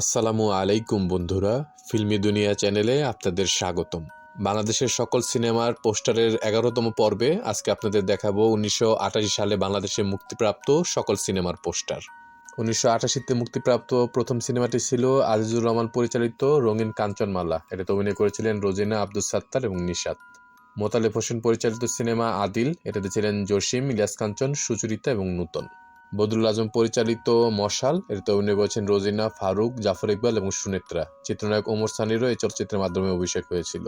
আসসালামু আলাইকুম বন্ধুরা, ফিল্মি দুনিয়া চ্যানেলে আপনাদের স্বাগতম। বাংলাদেশের সকল সিনেমার পোস্টারের এগারোতম পর্বে আজকে আপনাদের দেখাবো উনিশশো আটাশি সালে বাংলাদেশে মুক্তিপ্রাপ্ত সকল সিনেমার পোস্টার। উনিশশো আটাশিতে মুক্তিপ্রাপ্ত প্রথম সিনেমাটি ছিল আজিজুর রহমান পরিচালিত রঙিন কাঞ্চনমালা এটাতে অভিনয় করেছিলেন রোজিনা আব্দুল সাত্তার এবং নিশাত। মোতালেব হোসেন পরিচালিত সিনেমা আদিল, এটাতে ছিলেন জসিম, ইলিয়াস কাঞ্চন, সুচরিতা এবং নূতন। বদরুল আজম পরিচালিত মশাল এতে অভিনয় করেছেন রোজিনা ফারুক, জাফর ইকবাল এবং সুনেত্রা। চিত্রনায়ক ওমর সানিরও এই চলচ্চিত্রের মাধ্যমে অভিষেক হয়েছিল।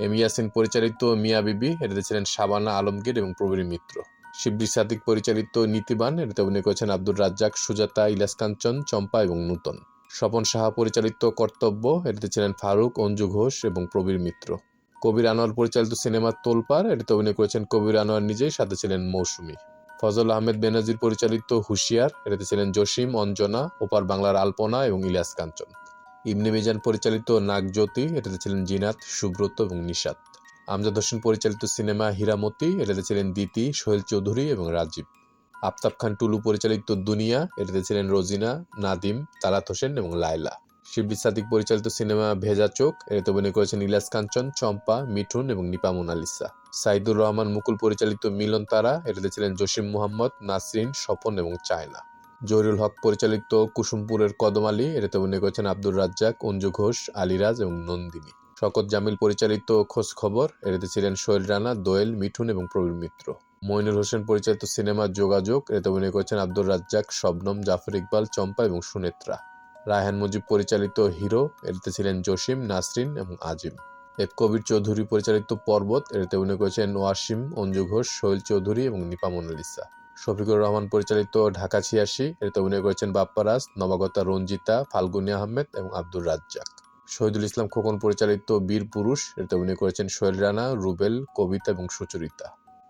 এম ইয়াসিন পরিচালিত মিয়া বিবি, এটাতে ছিলেন শাবানা আলমগীর এবং প্রবীর মিত্র। শিবলি সাদিক পরিচালিত নীতিবান, এটাতে অভিনয় করেছেন আব্দুর রাজ্জাক, সুজাতা, ইলাস কাঞ্চন, চম্পা এবং নূতন। স্বপন সাহা পরিচালিত কর্তব্য, এটাতে ছিলেন ফারুক, অঞ্জু ঘোষ এবং প্রবীর মিত্র। কবির আনোয়ার পরিচালিত সিনেমা তোলপার এটাতে অভিনয় করেছেন কবির আনোয়ার নিজেই, সাথে ছিলেন মৌসুমী। ফজল আহমেদ বেনাজির পরিচালিত হুশিয়ার, এটাতে ছিলেন জসিম, অঞ্জনা, ওপার বাংলার আলপনা এবং ইলিয়াস কাঞ্চন। ইবনে মিজান পরিচালিত নাগজ্যোতি, এটাতে ছিলেন জিনাত, সুব্রত এবং নিশাত। আমজাদ হোসেন পরিচালিত সিনেমা হীরামতি, এটাতে ছিলেন দিতি সোহেল চৌধুরী এবং রাজীব। আফতাব খান টুলু পরিচালিত দুনিয়া, এটাতে ছিলেন রোজিনা, নাদিম তারাত হোসেন এবং লায়লা। শিবলি সাদিক পরিচালিত সিনেমা ভেজা চোখ এটাতে অভিনয় করেছেন ইলিয়াস কাঞ্চন, চম্পা, মিঠুন এবং নিপা মোনালিসা। সাইদুর রহমান মুকুল পরিচালিত মিলন তারা, এটাতে ছিলেন জসিম মোহাম্মদ, নাসরিন, স্বপন এবং চায়না। জহিরুল হক পরিচালিত কুসুমপুরের কদম আলী, এটাতে অভিনয় করেছেন আব্দুর রাজ্জাক, অঞ্জু ঘোষ, আলিরাজ এবং নন্দিনী। শকত জামিল পরিচালিত খোঁজ খবর, এটাতে ছিলেন সোহেল রানা, দোয়েল, মিঠুন এবং প্রবীর মিত্র। মইনুল হোসেন পরিচালিত সিনেমা যোগাযোগ, এটাতে অভিনয় করেছেন আব্দুর রাজ্জাক, শবনম, জাফর ইকবাল, চম্পা এবং সুনেত্রা। রায়হান মুজিব পরিচালিত হিরো, এটাতে ছিলেন জসিম, নাসরিন এবং আজিম। এক কবির চৌধুরী পরিচালিত পর্বত, এটাতে অভিনয় করেছেন ওয়াসিম, অঞ্জু ঘোষ, সোহেল চৌধুরী এবং নিপা মোনালিসা শফিকুর রহমান পরিচালিত ঢাকা ছিয়াশি, এটাতে অভিনয় করেছেন বাপ্পারাজ নবাগতা রঞ্জিতা, ফাল্গুনি আহমেদ এবং আব্দুর রাজ্জাক। শহীদুল ইসলাম খোকন পরিচালিত বীর পুরুষ, এটাতে অভিনয় করেছেন সোহেল রানা, রুবেল, কবিতা এবং সুচরিতা।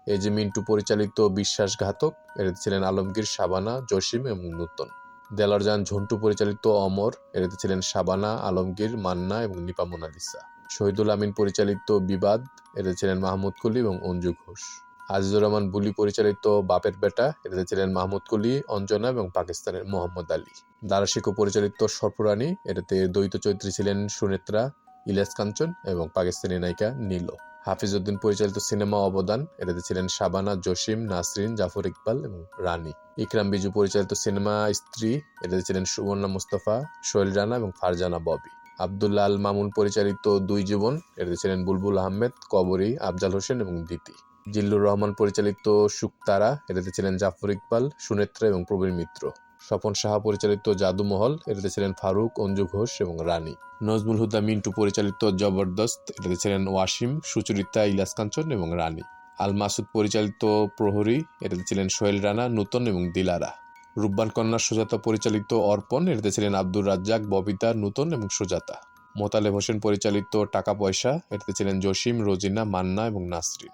এই যে মিন্টু পরিচালিত বিশ্বাসঘাতক, এটাতে ছিলেন আলমগীর শাবানা জসিম এবং নূতন। দেলারজান ঝন্টু পরিচালিত অমর এটাতে ছিলেন শাবানা, আলমগীর, মান্না এবং নিপা মোনালিসা। শহীদুল আমিন পরিচালিত বিবাদ এতে ছিলেন মাহমুদ কুলি এবং অঞ্জু ঘোষ। আজিজুর রহমান বুলি পরিচালিত বাপের বেটা এতে ছিলেন মাহমুদ কুলি, অঞ্জনা এবং পাকিস্তানের মোহাম্মদ আলী। দারাশিকো পরিচালিত সর্পরানী এটাতে দ্বৈত চৈত্রী ছিলেন সুনেত্রা, ইলিয়াস কাঞ্চন এবং পাকিস্তানি নায়িকা নীল হাফিজউদ্দিন পরিচালিত সিনেমা অবদান, এটাতে ছিলেন শাবানা, জসিম, নাসরিন, জাফর ইকবাল এবং রানী। ইকরাম বিজু পরিচালিত সিনেমা স্ত্রী, এটাতে ছিলেন সুবর্ণা মুস্তফা, সোহেল রানা এবং ফারজানা ববি। আবদুল্লাহ আল মামুন পরিচালিত দুই জীবন, এটাতে ছিলেন বুলবুল আহমেদ, কবরী, আফজাল হোসেন এবং দিতি জিল্লুর রহমান পরিচালিত শুকতারা এটাতে ছিলেন জাফর ইকবাল, সুনেত্রা এবং প্রবীর মিত্র। স্বপন সাহা পরিচালিত জাদুমহল, এটাতে ছিলেন ফারুক, অঞ্জু ঘোষ এবং রানী। নজমুল হুদা, মিন্টু পরিচালিত জবরদস্ত, এটাতে ছিলেন ওয়াসিম, সুচরিতা ইলাস কাঞ্চন এবং রানী। আল মাসুদ পরিচালিত প্রহরী, এটাতে ছিলেন সোহেল রানা, নূতন এবং দিলারা। রূপবান কন্যা সুজাতা পরিচালিত অর্পণ, এটাতে ছিলেন আব্দুর রাজ্জাক, ববিতা, নূতন এবং সুজাতা। মোতালেব হোসেন পরিচালিত টাকা পয়সা, এটাতে ছিলেন জসিম, রোজিনা, মান্না এবং নাসরিন।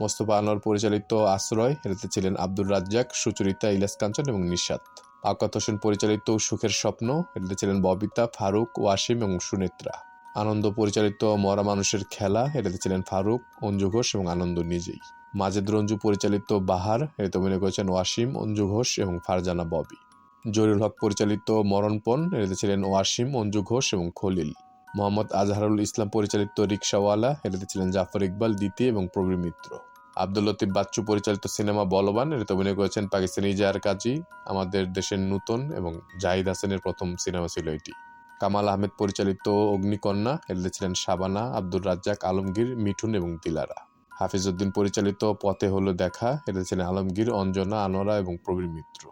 মোস্তফা আনোয়ার পরিচালিত আশ্রয়, এটাতে ছিলেন আব্দুর রাজ্জাক, সুচরিতা ইলাস কাঞ্চন এবং নিশাত। আকাত হোসেন পরিচালিত সুখের স্বপ্ন, এটাতে ছিলেন ববিতা, ফারুক ওয়াসিম এবং সুনেত্রা। আনন্দ পরিচালিত মরা মানুষের খেলা, এটাতে ছিলেন ফারুক, অঞ্জু ঘোষ এবং আনন্দ নিজেই। মাজেদ রঞ্জু পরিচালিত বাহার এতে অভিনয় করেছেন ওয়াসিম, অঞ্জু ঘোষ এবং ফারজানা ববি। জরিউল হক পরিচালিত মরণপণ, এটাতে ছিলেন ওয়াসিম, অঞ্জু ঘোষ এবং খলিল। মোহাম্মদ আজহারুল ইসলাম পরিচালিত রিক্সাওয়ালা এটাতে ছিলেন জাফর ইকবাল, দ্বিতীয় এবং প্রবীর মিত্র। আব্দুল লতিফ বাচ্চু পরিচালিত সিনেমা বলবান, এটাতে অভিনয় করেছেন পাকিস্তানি ইজাহার কাজী, আমাদের দেশের নূতন এবং জাহিদ হাসানের প্রথম সিনেমা ছিল এটি। কামাল আহমেদ পরিচালিত অগ্নিকন্যা এটাতে ছিলেন শাবানা, আব্দুর রাজ্জাক, আলমগীর, মিঠুন এবং দিলারা। হাফিজউদ্দিন পরিচালিত পথে হলো দেখা এটা ছিলেন আলমগীর, অঞ্জনা, আনোয়ারা এবং প্রবীর মিত্র।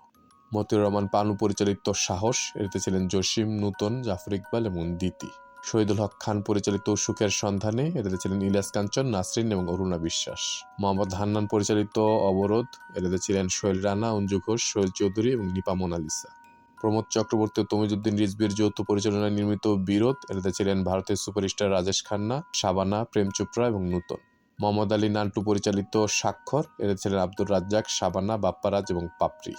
মতিউর রহমান পানু পরিচালিত সাহস, এতে ছিলেন জসিম, নূতন, জাফর ইকবাল এবং দিতি। শহীদুল হক খান পরিচালিত সুখের সন্ধানে এটাতে ছিলেন ইলিয়াস কাঞ্চন, নাসরিন এবং অরুণা বিশ্বাস। মোহাম্মদ হান্নান পরিচালিত অবরোধ এটাতে ছিলেন সোহেল রানা, অঞ্জু ঘোষ, সোহেল চৌধুরী এবং নিপা মোনালিসা। প্রমোদ চক্রবর্তী ও তমিজুদ্দিন রিজবির যৌথ পরিচালনায় নির্মিত বিরোধ, এটাতে ছিলেন ভারতের সুপারস্টার রাজেশ খান্না, শাবানা, প্রেম চোপড়া এবং নূতন। মোহাম্মদ আলী নান্টু পরিচালিত স্বাক্ষর এতে ছিলেন আব্দুর রাজ্জাক, শাবানা, বাপ্পারাজ এবং পাপড়ি।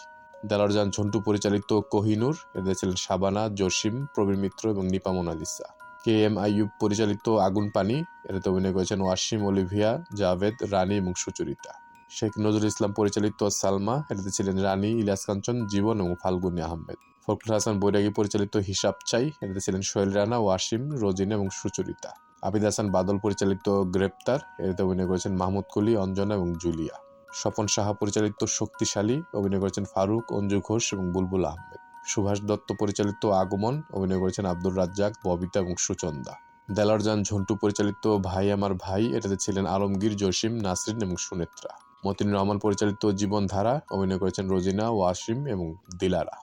দেলারজান ঝন্টু পরিচালিত কোহিনুর এতে ছিলেন শাবানা, জসিম, প্রবীর মিত্র এবং নিপা মোনালিসা। কে এম আইয়ুব পরিচালিত আগুন পানি এতে অভিনয় করেছেন ওয়াসিম অলিভিয়া জাভেদ, রানী এবং সুচরিতা। শেখ নজরুল ইসলাম পরিচালিত সালমা, এটাতে ছিলেন রানী ইলিয়াস কাঞ্চন জীবন এবং ফাল্গুনী আহমেদ। ফখরুল হাসান বৈরাগী পরিচালিত হিসাব চাই, এটাতে ছিলেন সোহেল রানা, ওয়াসিম, রোজিনা এবং সুচরিতা। আবিদ হাসান বাদল পরিচালিত গ্রেপ্তার, এটাতে অভিনয় করেছেন মাহমুদ কলি, অঞ্জনা এবং জুলিয়া। স্বপন সাহা পরিচালিত শক্তিশালী, অভিনয় করেছেন ফারুক, অঞ্জু ঘোষ এবং বুলবুল আহমেদ। সুভাষ দত্ত পরিচালিত আগমন, অভিনয় করেছেন আব্দুর রাজ্জাক, ববিতা এবং সুচন্দা। দেলারজান, ঝন্টু পরিচালিত ভাই আমার ভাই, এটাতে ছিলেন আলমগীর, জসিম, নাসরিন এবং সুনেত্রা। মতিন রহমান পরিচালিত জীবনধারা, অভিনয় করেছেন রোজিনা, ওয়াসিম এবং দিলারা।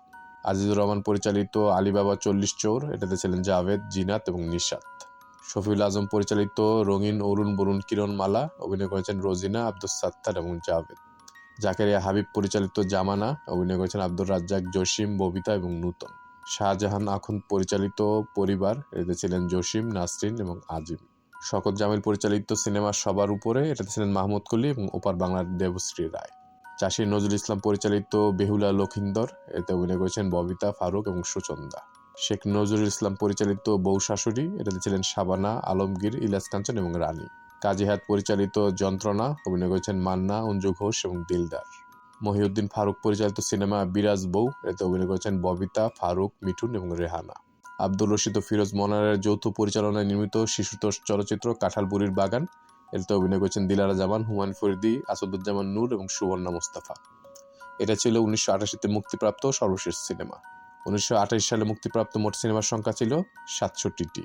আজিজুর রহমান পরিচালিত আলিবাবা চল্লিশ চোর, এটাতে ছিলেন জাভেদ, জিনাত এবং নিশাত। শফিউল আজম পরিচালিত রঙিন অরুণ বরুণ কিরণমালা, অভিনয় করেছেন রোজিনা আব্দুল সাত্তার এবং জাভেদ। জাকেরিয়া হাবিব পরিচালিত জামানা অভিনয় করেছেন আব্দুর রাজ্জাক, জসিম, ববিতা এবং নূতন। শাহজাহান আখুন পরিচালিত পরিবার, এতে ছিলেন জসিম, নাসরিন এবং আজিম। শকত জামিল পরিচালিত সিনেমা সবার উপরে, এটাতে ছিলেন মাহমুদ কলি এবং ওপার বাংলার দেবশ্রী রায়। চাষির নজরুল ইসলাম পরিচালিত বেহুলা লখিন্দর এতে অভিনয় করেছেন ববিতা, ফারুক এবং সুচন্দা। শেখ নজরুল ইসলাম পরিচালিত বউ শাশুড়ি, এটাতে ছিলেন শাবানা, আলমগীর ইলাস কাঞ্চন এবং রানী। কাজীহাত পরিচালিত যন্ত্রণা, অভিনয় করেছেন মান্না, অঞ্জু ঘোষ এবং দিলদার। মহিউদ্দিন ফারুক পরিচালিত সিনেমা বিরাজ বউ, এতে অভিনয় করেছেন ববিতা, ফারুক, মিঠুন এবং রেহানা। আব্দুল রশিদ ও ফিরোজ মনারের যৌথ পরিচালনায় নির্মিত শিশুতোষ চলচ্চিত্র কাঁঠালপুরীর বাগান, এতে অভিনয় করেছেন দিলারা জামান, হুমায়ুন ফরিদি, আসাদুজ্জামান নূর এবং সুবর্ণা মোস্তাফা। এটা ছিল উনিশশো আটাশিতে মুক্তিপ্রাপ্ত সর্বশেষ সিনেমা। উনিশশো আঠাশ সালে মুক্তিপ্রাপ্ত মোট সিনেমার সংখ্যা ছিল সাতষট্টিটি।